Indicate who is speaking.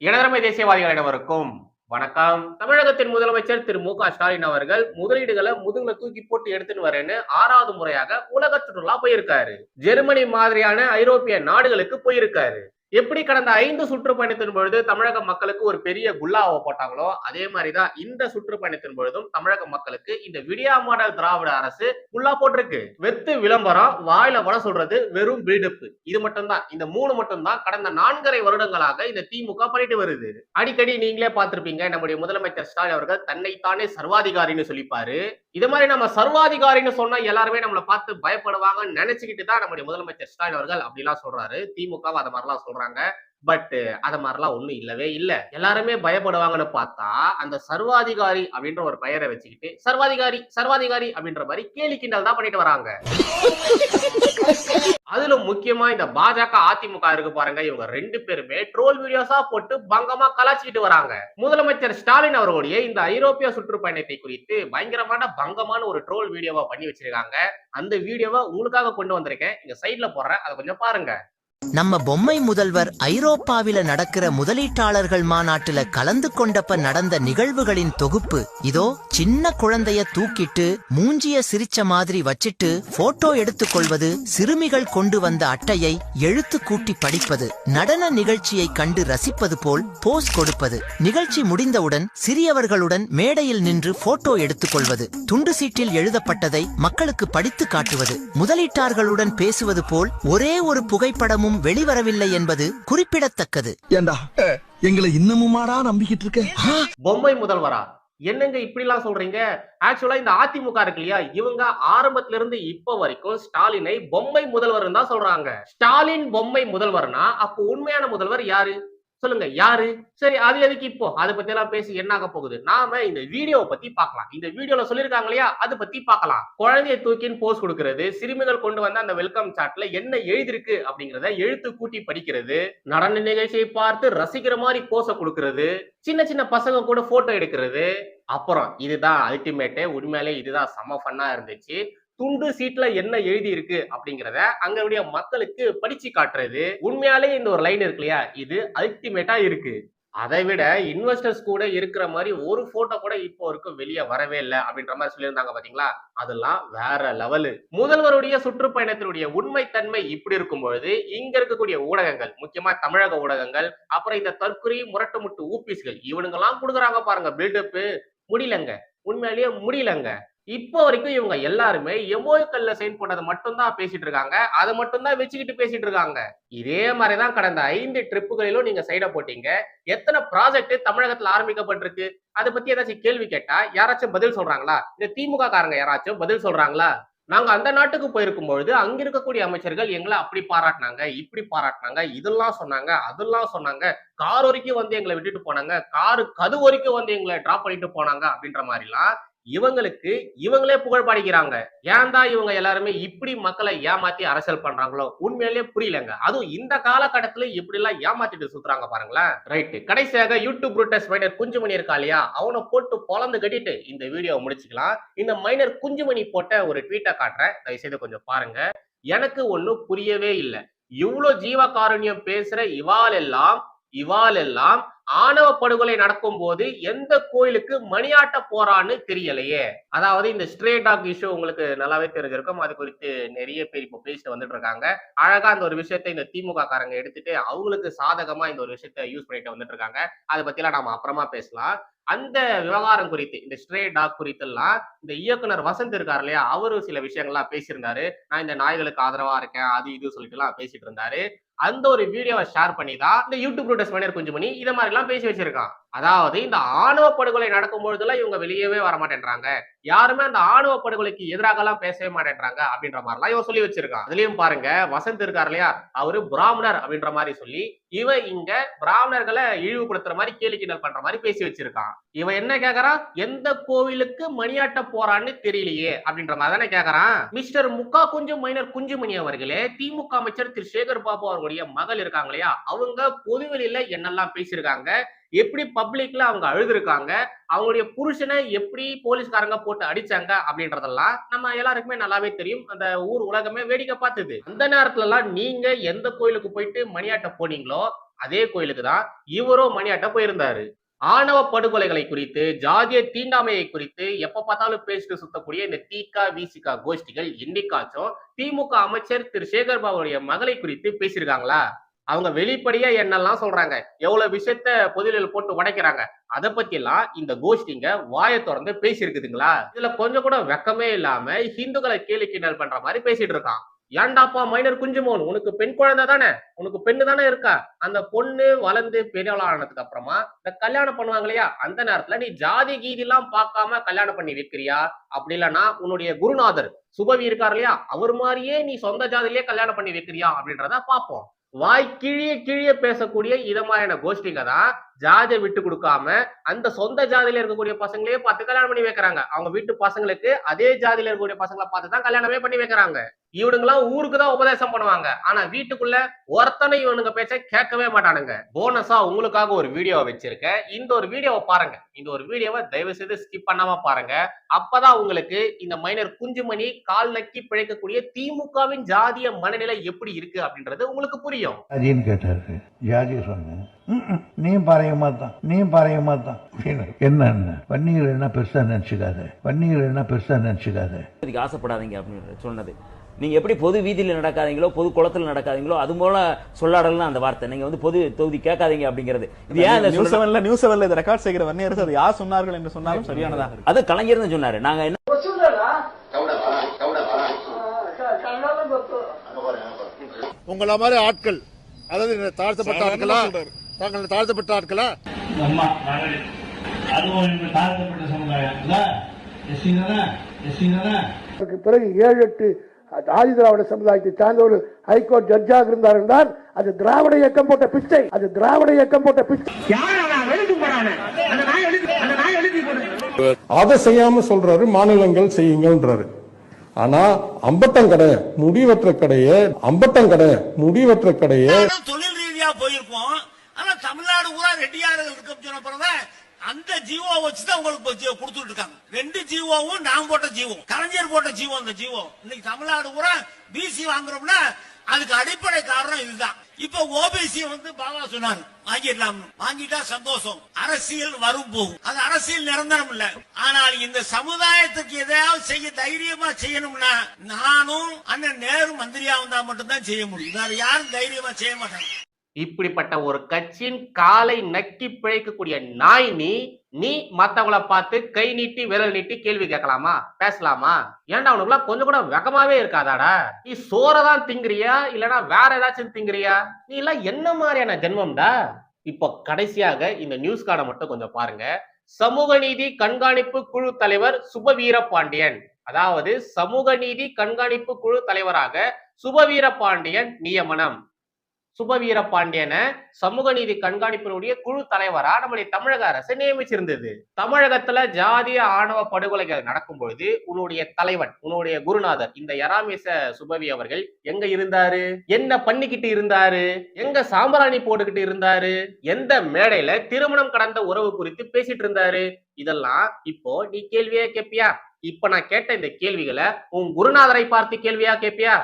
Speaker 1: இனதரமை தேசியவாதிகள் அனைவருக்கும் வணக்கம். தமிழகத்தின் முதலமைச்சர் திரு மு க ஸ்டாலின் அவர்கள் முதலீடுகளை முதுகுல தூக்கி போட்டு எடுத்துட்டு வரேன்னு ஆறாவது முறையாக உலக சுற்றுலா போயிருக்காரு. ஜெர்மனி மாதிரியான ஐரோப்பிய நாடுகளுக்கு போயிருக்காரு. எப்படி கடந்த ஐந்து சுற்றுப்பயணத்தின் பொழுது தமிழக மக்களுக்கு ஒரு பெரிய குல்லாவை போட்டாங்களோ அதே மாதிரிதான் இந்த சுற்றுப்பயணத்தின் பொழுதும் தமிழக மக்களுக்கு இந்த விடியா மாடல் திராவிட அரசு குல்லா போட்டிருக்கு. வெத்து விளம்பரம் வாயில வர சொல்றது வெறும் பில்டப் இது மட்டும்தான். இந்த மூணு மட்டும்தான் கடந்த நான்கரை வருடங்களாக இந்த திமுக பண்ணிட்டு வருது. அடிக்கடி நீங்களே பார்த்திருப்பீங்க நம்முடைய முதலமைச்சர் ஸ்டாலின் அவர்கள் தன்னைத்தானே சர்வாதிகாரின்னு சொல்லிப்பாரு. இது மாதிரி நம்ம சர்வாதிகாரின்னு சொன்னா எல்லாருமே நம்மளை பார்த்து பயப்படுவாங்கன்னு நினைச்சுக்கிட்டு தான் நம்முடைய முதலமைச்சர் ஸ்டாலின் அவர்கள் அப்படிலாம் சொல்றாரு. திமுக அதை மாதிரிலாம் சொல்றாங்க. பட் அத மாதிரிலாம் ஒண்ணும் இல்லவே இல்ல. எல்லாருமே பயப்படுவாங்கன்னு பார்த்தா அந்த சர்வாதிகாரி அப்படின்ற ஒரு பெயரை வச்சுக்கிட்டு சர்வாதிகாரி சர்வாதிகாரி அப்படின்ற மாதிரி கேலி கிண்டல் தான் பண்ணிட்டு வராங்க. அதுல முக்கியமா இந்த பாஜக அதிமுக இருக்கு பாருங்க. இவங்க ரெண்டு பேருமே ட்ரோல் வீடியோஸா போட்டு பங்கமா கலாச்சிட்டு வராங்க. முதலமைச்சர் ஸ்டாலின் அவர்களுடைய இந்த ஐரோப்பிய சுற்றுப்பயணத்தை குறித்து பயங்கரமான பங்கமான ஒரு ட்ரோல் வீடியோவா பண்ணி வச்சிருக்காங்க. அந்த வீடியோவை உங்களுக்காக கொண்டு வந்திருக்கேன். இங்க சைட்ல போடுறேன். அதை கொஞ்சம் பாருங்க.
Speaker 2: நம்ம பொம்மை முதல்வர் ஐரோப்பாவில நடக்கிற முதலீட்டாளர்கள் மாநாட்டுல கலந்து கொண்டப்ப நடந்த நிகழ்வுகளின் தொகுப்பு இதோ சின்ன குழந்தைய தூக்கிட்டு மூஞ்சிய சிரிச்ச மாதிரி வச்சிட்டு போட்டோ எடுத்துக்கொள்வது சிறுமிகள் கொண்டு வந்த அட்டையை எழுத்து கூட்டி படிப்பது நடன நிகழ்ச்சியை கண்டு ரசிப்பது போல் போஸ் கொடுப்பது. நிகழ்ச்சி முடிந்தவுடன் சிறியவர்களுடன் மேடையில் நின்று போட்டோ எடுத்துக்கொள்வது துண்டு சீட்டில் எழுதப்பட்டதை மக்களுக்கு படித்து காட்டுவது. முதலீட்டார்களுடன் பேசுவது போல் ஒரே ஒரு புகைப்படமும் வெளிவரவில்லை என்பது குறிப்பிடத்தக்கது.
Speaker 3: ஏண்டா? எங்களை இன்னமுமாடா நம்பிக்கிட்டு இருக்க
Speaker 1: பொம்மை முதல்வரா? என்னங்க இப்படி எல்லாம் சொல்றீங்க ஆக்சுவலா இந்த அதிமுக இருக்கு இல்லையா? இவங்க ஆரம்பத்துல இருந்து இப்ப வரைக்கும் ஸ்டாலினை பொம்மை முதல்வர் தான் சொல்றாங்க. ஸ்டாலின் பொம்மை முதல்வர்னா அப்போ உண்மையான முதல்வர் யாரு? சொல்லுங்க யாரு? சரி அது எதுக்கு இப்போ? அதை பத்தி எல்லாம் பேசி என்ன ஆக போகுது? நாம இந்த வீடியோவை பத்தி பார்க்கலாம். இந்த வீடியோல சொல்லியிருக்காங்க இல்லையா? அதை பத்தி பார்க்கலாம். குழந்தைய தூக்கின்னு போஸ் கொடுக்கறது சிறுமிகள் கொண்டு வந்த அந்த வெல்கம் சாட்ல என்ன எழுதிருக்கு அப்படிங்கறத எழுத்து கூட்டி படிக்கிறது நடன நிகழ்ச்சியை பார்த்து ரசிக்கிற மாதிரி போஸ கொடுக்கறது சின்ன சின்ன பசங்க கூட போட்டோ எடுக்கிறது. அப்புறம் இதுதான் அல்டிமேட்டு உண்மையிலே இதுதான் செம ஃபன்னா இருந்துச்சு. துண்டு சீட்ல என்ன எழுதி இருக்கு அப்படிங்கறத அங்களுடைய மக்களுக்கு படிச்சு காட்டுறது. உண்மையாலே இந்த ஒரு லைன் இருக்கு இல்லையா? இது அல்டிமேட்டா இருக்கு. அதை விட இன்வெஸ்டர்ஸ் கூட இருக்கிற மாதிரி ஒரு போட்டோ கூட இப்போ வரைக்கும் வெளியே வரவே இல்லை அப்படின்ற மாதிரி சொல்லியிருந்தாங்க பாத்தீங்களா? அதெல்லாம் வேற லெவலு முதல்வருடைய சுற்றுப்பயணத்தினுடைய உண்மைத்தன்மை இப்படி இருக்கும் பொழுது இங்க இருக்கக்கூடிய ஊடகங்கள் முக்கியமா தமிழக ஊடகங்கள் அப்புறம் இந்த தற்குறி முரட்டு முட்டு ஊபிஸ்கள் இவனுங்கெல்லாம் கொடுக்குறாங்க பாருங்க பில்டப்பு முடியலங்க. உண்மையிலேயே முடியலங்க. இப்போ வரைக்கும் இவங்க எல்லாருமே எமோக்கல்ல சைன் பண்ணதை மட்டும்தான் பேசிட்டு இருக்காங்க. அதை மட்டும்தான் வச்சுக்கிட்டு பேசிட்டு இருக்காங்க. இதே மாதிரிதான் கடந்த ஐந்து ட்ரிப்புகளிலும் நீங்க சைட போட்டீங்க. எத்தனை ப்ராஜெக்ட் தமிழகத்துல ஆரம்பிக்கப்பட்டிருக்கு? அதை பத்தி ஏதாச்சும் கேள்வி கேட்டா யாராச்சும் பதில் சொல்றாங்களா? இந்த திமுக காரங்க யாராச்சும் பதில் சொல்றாங்களா? நாங்க அந்த நாட்டுக்கு போயிருக்கும் பொழுது அங்க இருக்கக்கூடிய அமைச்சர்கள் எங்களை அப்படி பாராட்டினாங்க இப்படி பாராட்டினாங்க இதெல்லாம் சொன்னாங்க அதெல்லாம் சொன்னாங்க. கார் வரைக்கும் வந்து எங்களை விட்டுட்டு போனாங்க. காரு கது வரைக்கும் வந்து எங்களை டிராப் பண்ணிட்டு போனாங்க அப்படின்ற மாதிரிலாம் இவங்களுக்கு இவங்களே புகழ் பாடிக்கிறாங்க. ஏன் தான் இவங்க எல்லாருமே இப்படி மக்களை ஏமாத்தி அரசியல் பண்றாங்களோ? உண்மையிலேயே புரியலங்க. அதுவும் இந்த காலகட்டத்துல இப்படி எல்லாம் ஏமாத்திட்டு சுத்துறாங்க பாருங்களேன். ரைட்டு கடைசியாக யூடியூப் ரூட்டஸ் மைனர் குஞ்சுமணி இருக்கா இல்லையா அவனை போட்டு பொலந்து கட்டிட்டு இந்த வீடியோவை முடிச்சுக்கலாம். இந்த மைனர் குஞ்சுமணி போட்ட ஒரு ட்வீட்டை காட்டுறேன். தயவு செய்து கொஞ்சம் பாருங்க. எனக்கு ஒண்ணும் புரியவே இல்லை. இவ்வளவு ஜீவ காருண்யம் பேசுற இவால் எல்லாம் இவால் எல்லாம் ஆணவ படுகொலை நடக்கும் போது எந்த கோயிலுக்கு மணியாட்ட போறான்னு தெரியலையே. அதாவது இந்த ஸ்ட்ரே டாக் இஷ்யூ உங்களுக்கு நல்லாவே தெரிஞ்சிருக்கும். அது குறித்து நிறைய பேர் இப்போ பேசிட்டு வந்துட்டு இருக்காங்க அழகா அந்த ஒரு விஷயத்தை இந்த திமுக காரங்க எடுத்துட்டு அவங்களுக்கு சாதகமா இந்த ஒரு விஷயத்த யூஸ் பண்ணிட்டு வந்துட்டு இருக்காங்க அதை பத்திலாம் நாம அப்புறமா பேசலாம். அந்த விவகாரம் குறித்து இந்த ஸ்ட்ரே டாக் குறித்தெல்லாம் இந்த இயக்குனர் வசந்த் இருக்காரு இல்லையா? அவரு சில விஷயங்கள்லாம் பேசியிருந்தாரு. நான் இந்த நாய்களுக்கு ஆதரவா இருக்கேன் அது இது சொல்லிட்டு எல்லாம் பேசிட்டு இருந்தாரு. அந்த ஒரு வீடியோவை ஷேர் பண்ணி தான் இந்த யூடியூப் ரூட்டஸ் மேனர் கொஞ்சம் பண்ணி இதை மாதிரி எல்லாம் பேசி வச்சிருக்கான். அதாவது இந்த ஆணவ படுகொலை நடக்கும் பொழுதுலாம் இவங்க வெளியவே வர மாட்டேன்றாங்க யாருமே அந்த ஆணவ படுகொலைக்கு எதிராக எல்லாம் பேசவே மாட்டேன்றாங்க அப்படின்ற மாதிரிலாம் இவன் சொல்லி வச்சிருக்கான். அதுலயும் பாருங்க வசந்த் இருக்கார் இல்லையா? அவரு பிராமணர் அப்படின்ற மாதிரி சொல்லி இவன் இங்க பிராமணர்களை இழிவுபடுத்துற மாதிரி கேலி கிண்டல் பண்ற மாதிரி பேசி வச்சிருக்கான். இவன் என்ன கேக்குறான்? எந்த கோவிலுக்கு மணியாட்ட போறான்னு தெரியலையே அப்படின்ற மாதிரி தானே கேக்குறான். மிஸ்டர் முக்கா குஞ்சு மைனர் குஞ்சுமணி அவர்களே திமுக அமைச்சர் திரு. சேகர் பாபு அவர்களுடைய மகள் இருக்காங்க இல்லையா? அவங்க பொதுவெளியில என்னெல்லாம் பேசியிருக்காங்க? எப்படி பப்ளிக்ல அவங்க அழுதுருக்காங்க அவங்களுடைய புருஷனை எப்படி போலீஸ்காரங்க போட்டு அடிச்சாங்க அப்படின்றதெல்லாம் நம்ம எல்லாருக்குமே நல்லாவே தெரியும். அந்த ஊர் உலகமே வேடிக்கை பார்த்தது. அந்த நேரத்துல எல்லாம் நீங்க எந்த கோயிலுக்கு போயிட்டு மணியாட்ட போனீங்களோ அதே கோயிலுக்கு தான் இவரும் மணியாட்ட போயிருந்தாரு. ஆணவ படுகொலைகளை குறித்து ஜாதிய தீண்டாமையை குறித்து எப்ப பார்த்தாலும் பேசிட்டு சுத்தக்கூடிய இந்த தீகா விசிகா கோஷ்டிகள் இன்னைக்காச்சும் திமுக அமைச்சர் திரு. சேகர் பாபுடைய மகளை குறித்து பேசியிருக்காங்களா? அவங்க வெளிப்படையா என்னெல்லாம் சொல்றாங்க? எவ்வளவு விஷயத்த பொதுவில் போட்டு உடைக்கிறாங்க? அதை பத்தி எல்லாம் இந்த கோஷ்டிங்க வாயை திறந்து பேசியிருக்குதுங்களா? இதுல கொஞ்சம் கூட வெக்கமே இல்லாம ஹிந்துக்களை கேலி கிண்டல் பண்ற மாதிரி பேசிட்டு இருக்கான். ஏன்டாப்பா மைனர் குஞ்சுமோன் உனக்கு பெண் குழந்தை தானே? உனக்கு பெண்ணு தானே இருக்கா? அந்த பொண்ணு வளர்ந்து பெரியவளானதுக்கு அப்புறமா இந்த கல்யாணம் பண்ணுவாங்க இல்லையா? அந்த நேரத்துல நீ ஜாதி கீதி எல்லாம் பார்க்காம கல்யாணம் பண்ணி வைக்கிறியா? அப்படி இல்லைன்னா உன்னுடைய குருநாதர் சுபவி இருக்கார் இல்லையா? அவர் மாதிரியே நீ சொந்த ஜாதிலேயே கல்யாணம் பண்ணி வைக்கிறியா? அப்படின்றத பார்ப்போம். வாய் கிழிய கிழிய பேசக்கூடிய இத மாதிரியான கோஷ்டிங்க தான் ஜாதியை விட்டு கொடுக்காம அந்த சொந்த ஜாதியில இருக்கக்கூடிய பசங்களையே பார்த்து கல்யாணம் பண்ணி வைக்கிறாங்க. அவங்க வீட்டு பசங்களுக்கு அதே ஜாதியில இருக்கக்கூடிய பசங்களை பார்த்து தான் கல்யாணமே பண்ணி வைக்கிறாங்க. இவனுங்களாம் ஊருக்கு தான் உபதேசம் பண்ணுவாங்க. ஆனா வீட்டுக்குள்ள ஒருத்தனை இவனுங்க பேச்ச கேட்கவே மாட்டானுங்க. போனஸா உங்களுக்காக ஒரு வீடியோ வச்சிருக்கேன். இந்த ஒரு வீடியோவை பாருங்க. இந்த ஒரு வீடியோவை தயவு செய்து ஸ்கிப் பண்ணாம பாருங்க. அப்பதான் உங்களுக்கு இந்த மைனர் குஞ்சுமணி கால் நக்கி பிழைக்கக்கூடிய திமுகவின் ஜாதிய மனநிலை எப்படி இருக்கு அப்படின்றது உங்களுக்கு புரியும்.
Speaker 4: கேட்டாரு. ஜாதி சொன்னேன். "ம்ம், நீயும் பாறையமா தான் நீயும் பாறையமா தான் அப்படின்னு. என்னன்னு வன்னியர் என்ன பெருசா நினைச்சுக்காத? வன்னியர் என்ன பெருசா நினைச்சுக்காத?
Speaker 5: இதுக்கு ஆசைப்படாதீங்க அப்படின்னு சொன்னது. நீங்க எப்படி பொது வீதியில நடக்காதீங்களோ பொது குளத்துல நடக்காதீங்களோ அது போல சொல்லாடலாம் அந்த வார்த்தை. நீங்க வந்து பொது தொகுதி கேட்காதீங்க அப்படிங்கிறது. இது ஏன் இந்த
Speaker 6: நியூஸ் செவன்ல நியூஸ் செவன்ல இதை ரெக்கார்ட் செய்கிற வன்னியரசு அது யார் சொன்னார்கள் என்று சொன்னாலும் சரியானதாக இருக்கு
Speaker 5: அது கலைஞர் சொன்னாரு. நாங்க என்ன
Speaker 7: உங்கள மாதிரி ஆட்கள் அதாவது தாழ்த்தப்பட்ட ஆட்களா? தாங்கள் தாழ்த்தப்பட்ட ஆட்களா?
Speaker 8: பிறகு ஏழு எட்டு ஆதி திராவிட சமுதாயத்தை சார்ந்த ஒரு ஹைகோர்ட் ஜட்ஜாக இருந்தார் என்றால் அது திராவிட இயக்கம் போட்ட பிச்சை. அது திராவிட இயக்கம் போட்ட பிச்சை.
Speaker 9: அதை செய்யாம சொல்றாரு மாநிலங்கள் செய்யுங்கன்றாரு ஆனா அம்பட்டங்கடை முடிவற்ற கடையே அம்பட்டங்கடை முடிவற்ற கடையே.
Speaker 10: தொழில் ரீதியா போயிருக்கோம். ஆனா தமிழ்நாடு பூரா ரெட்டியார்கள் இருக்க சொன்ன பிறகு அந்த ஜீவோ வச்சுதான் உங்களுக்கு கொடுத்துட்டு இருக்காங்க. ரெண்டு ஜீவோவும் நான் போட்ட ஜீவோ. கலைஞர் போட்ட ஜீவோ அந்த ஜீவோ. இன்னைக்கு தமிழ்நாடு பூரா பிசி வாங்குறோம்னா அதுக்கு அடிப்படை காரணம் இதுதான். இப்ப ஓபிசி வந்து பாபா சொன்னாரு வாங்கிடலாம் வாங்கிட்டா சந்தோஷம். அரசியல் வரும் போகும். அது அரசியல் நிரந்தரம் இல்ல. ஆனால் இந்த சமுதாயத்துக்கு எதையாவது செய்ய தைரியமா செய்யணும்னா நானும் அண்ணன் நேரு மந்திரியா வந்தா மட்டும்தான் செய்ய முடியும். வேற யாரும் தைரியமா செய்ய மாட்டாங்க.
Speaker 1: இப்படிப்பட்ட ஒரு கட்சியின் காலை நக்கி பிழைக்கக்கூடிய நாய் நீ நீ மத்தவங்கள பார்த்து கை நீட்டி விரல் நீட்டி கேள்வி கேட்கலாமா? பேசலாமா? ஏன்டா உனக்குலாம் கொஞ்சம் கூட வெக்கமாவே இருக்காதாடா? நீ சோறதான் திங்குறியா? இல்லனா வேற ஏதாச்சும் திங்குறியா? நீ எல்லாம் என்ன மாதிரியான ஜென்மம்டா? இப்போ கடைசியாக இந்த நியூஸ் கார்டை மட்டும் கொஞ்சம் பாருங்க. சமூக நீதி கண்காணிப்பு குழு தலைவர் சுபவீர பாண்டியன் அதாவது சமூக நீதி கண்காணிப்பு குழு தலைவராக சுபவீர பாண்டியன் நியமனம். சுபவீர பாண்டியனை சமூக நீதி கண்காணிப்பினுடைய குழு தலைவரா நம்முடைய தமிழக அரசு நியமிச்சிருந்தது. தமிழகத்துல ஜாதிய ஆணவ படுகொலைகள் நடக்கும் பொழுது உன்னுடைய தலைவன் உன்னுடைய குருநாதர் இந்த யராமேச சுபவி அவர்கள் எங்க இருந்தாரு? என்ன பண்ணிக்கிட்டு இருந்தாரு? எங்க சாம்பராணி போட்டுக்கிட்டு இருந்தாரு? எந்த மேடையில திருமணம் கடந்த உறவு குறித்து பேசிட்டு இருந்தாரு? இதெல்லாம் இப்போ நீ கேள்வியா கேப்பியா? இப்ப நான் கேட்ட இந்த கேள்விகளை உன் குருநாதரை பார்த்து கேள்வியா கேப்பியா?